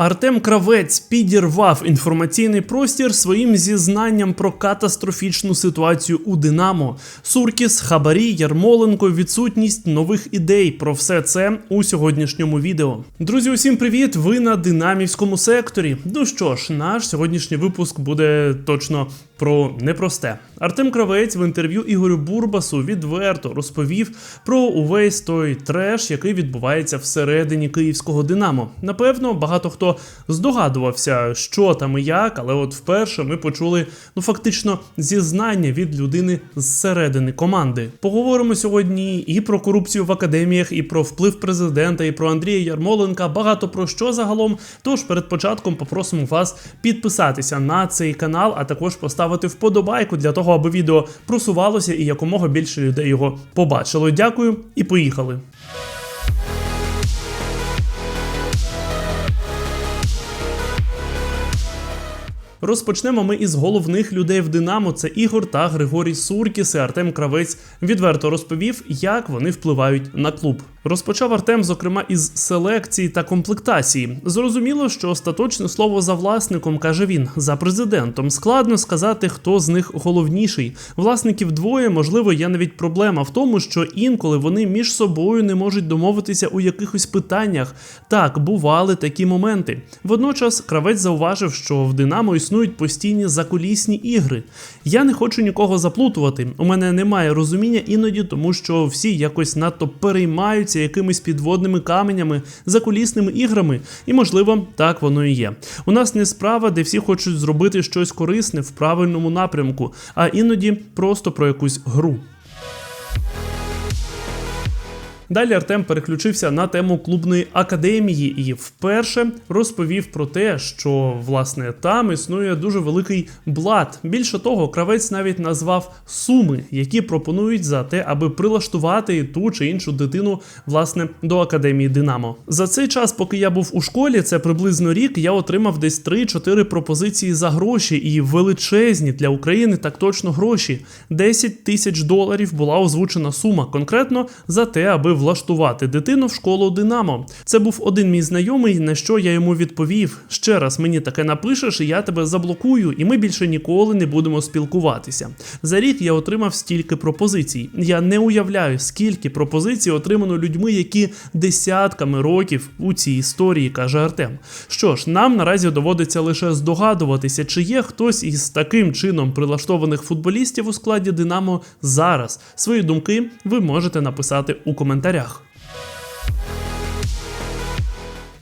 Артем Кравець підірвав інформаційний простір своїм зізнанням про катастрофічну ситуацію у Динамо. Суркіс, Хабарі, Ярмоленко, відсутність нових ідей. Про все це у сьогоднішньому відео. Друзі, усім привіт! Ви на динамівському секторі. Ну що ж, наш сьогоднішній випуск буде точно про непросте. Артем Кравець в інтерв'ю Ігорю Бурбасу відверто розповів про увесь той треш, який відбувається всередині київського Динамо. Напевно, багато хто здогадувався, що там і як, але от вперше ми почули ну фактично зізнання від людини зсередини команди. Поговоримо сьогодні і про корупцію в академіях, і про вплив президента, і про Андрія Ярмоленка. Багато про що загалом. Тож перед початком попросимо вас підписатися на цей канал, а також поставити вподобайку для того, аби відео просувалося і якомога більше людей його побачило. Дякую і поїхали. Розпочнемо ми із головних людей в Динамо. Це Ігор та Григорій Суркіс. І Артем Кравець відверто розповів, як вони впливають на клуб. Розпочав Артем, зокрема, із селекції та комплектації. Зрозуміло, що остаточне слово за власником каже він, за президентом. Складно сказати, хто з них головніший. Власників двоє, можливо, є навіть проблема в тому, що інколи вони між собою не можуть домовитися у якихось питаннях. Так, бували такі моменти. Водночас кравець зауважив, що в Динамо існують постійні закулісні ігри. Я не хочу нікого заплутувати. У мене немає розуміння іноді, тому що всі якось надто переймаються якимись підводними каменями, закулісними іграми, і можливо, так воно і є. У нас не справа, де всі хочуть зробити щось корисне в правильному напрямку, а іноді просто про якусь гру. Далі Артем переключився на тему клубної академії і вперше розповів про те, що власне там існує дуже великий блат. Більше того, кравець навіть назвав суми, які пропонують за те, аби прилаштувати ту чи іншу дитину власне до академії Динамо. За цей час, поки я був у школі, це приблизно рік, я отримав десь 3-4 пропозиції за гроші і величезні для України так точно гроші. 10 тисяч доларів була озвучена сума конкретно за те, аби влаштувати дитину в школу Динамо. Це був один мій знайомий, на що я йому відповів: ще раз мені таке напишеш, і я тебе заблокую, і ми більше ніколи не будемо спілкуватися. За рік я отримав стільки пропозицій. Я не уявляю, скільки пропозицій отримано людьми, які десятками років у цій історії, каже Артем. Що ж, нам наразі доводиться лише здогадуватися, чи є хтось із таким чином прилаштованих футболістів у складі Динамо зараз. Свої думки ви можете написати у коментарях.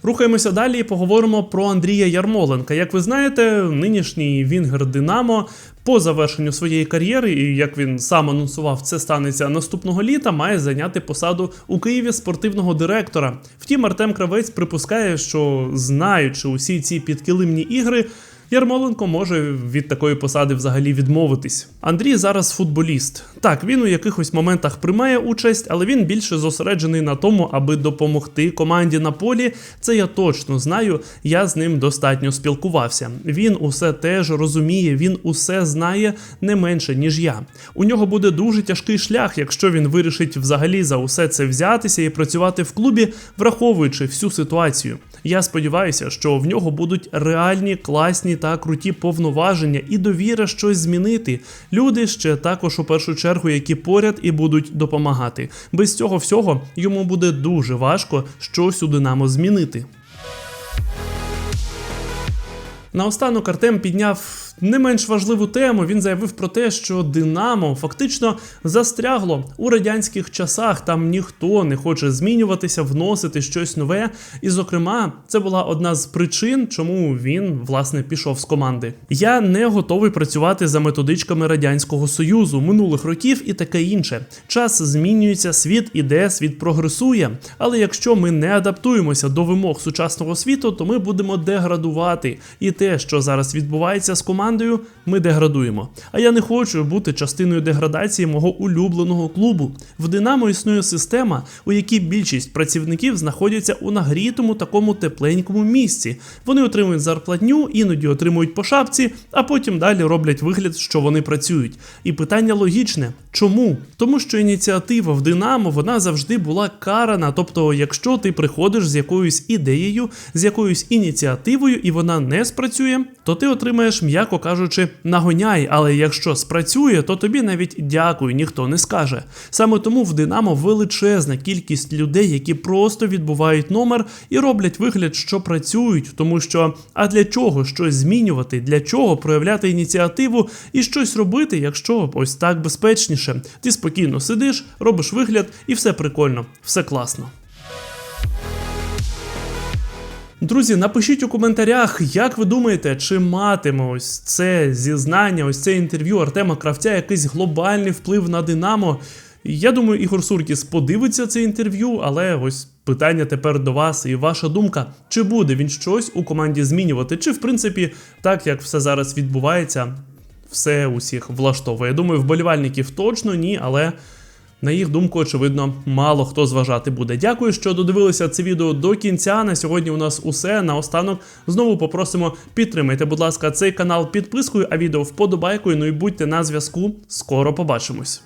Рухаємося далі і поговоримо про Андрія Ярмоленка. Як ви знаєте, нинішній Вінгер Динамо по завершенню своєї кар'єри, і як він сам анонсував, це станеться наступного літа, має зайняти посаду у Києві спортивного директора. Втім, Артем Кравець припускає, що знаючи усі ці підкилимні ігри. Ярмоленко може від такої посади взагалі відмовитись. Андрій зараз футболіст. Так, він у якихось моментах приймає участь, але він більше зосереджений на тому, аби допомогти команді на полі. Це я точно знаю. Я з ним достатньо спілкувався. Він усе теж розуміє, він усе знає не менше ніж я. У нього буде дуже тяжкий шлях, якщо він вирішить взагалі за усе це взятися і працювати в клубі, враховуючи всю ситуацію. Я сподіваюся, що в нього будуть реальні, класні та круті повноваження і довіра щось змінити. Люди ще також у першу чергу, які поряд і будуть допомагати. Без цього всього йому буде дуже важко щось у Динамо змінити. Наостанок Артем підняв не менш важливу тему. Він заявив про те, що Динамо фактично застрягло у радянських часах. Там ніхто не хоче змінюватися, вносити щось нове. І, зокрема, це була одна з причин, чому він власне пішов з команди. Я не готовий працювати за методичками радянського союзу минулих років і таке інше. Час змінюється, світ іде, світ прогресує. Але якщо ми не адаптуємося до вимог сучасного світу, то ми будемо деградувати. І те, що зараз відбувається з командою, ми деградуємо. А я не хочу бути частиною деградації мого улюбленого клубу. В Динамо існує система, у якій більшість працівників знаходяться у нагрітому такому тепленькому місці. Вони отримують зарплатню, іноді отримують по шапці, а потім далі роблять вигляд, що вони працюють. І питання логічне: чому? Тому що ініціатива в Динамо вона завжди була карана. Тобто, якщо ти приходиш з якоюсь ідеєю, з якоюсь ініціативою, і вона не спрацює, то ти отримаєш, м'яко кажучи, нагоняй. Але якщо спрацює, то тобі навіть дякую, ніхто не скаже. Саме тому в Динамо величезна кількість людей, які просто відбувають номер і роблять вигляд, що працюють, тому що а для чого щось змінювати, для чого проявляти ініціативу і щось робити, якщо ось так безпечніше. Ти спокійно сидиш, робиш вигляд, і все прикольно, все класно. Друзі, напишіть у коментарях, як ви думаєте, чи матиме ось це зізнання, ось це інтерв'ю Артема Кравця якийсь глобальний вплив на Динамо. Я думаю, Ігор Суркіс подивиться це інтерв'ю, але ось питання тепер до вас і ваша думка, чи буде він щось у команді змінювати, чи в принципі, так як все зараз відбувається, все усіх влаштовує. Я думаю, вболівальників точно ні, але. На їх думку, очевидно, мало хто зважати буде. Дякую, що додивилися це відео до кінця. На сьогодні у нас усе. Наостанок знову попросимо підтримайте, будь ласка, цей канал підпискою, а відео вподобайкою. Ну і будьте на зв'язку. Скоро побачимось.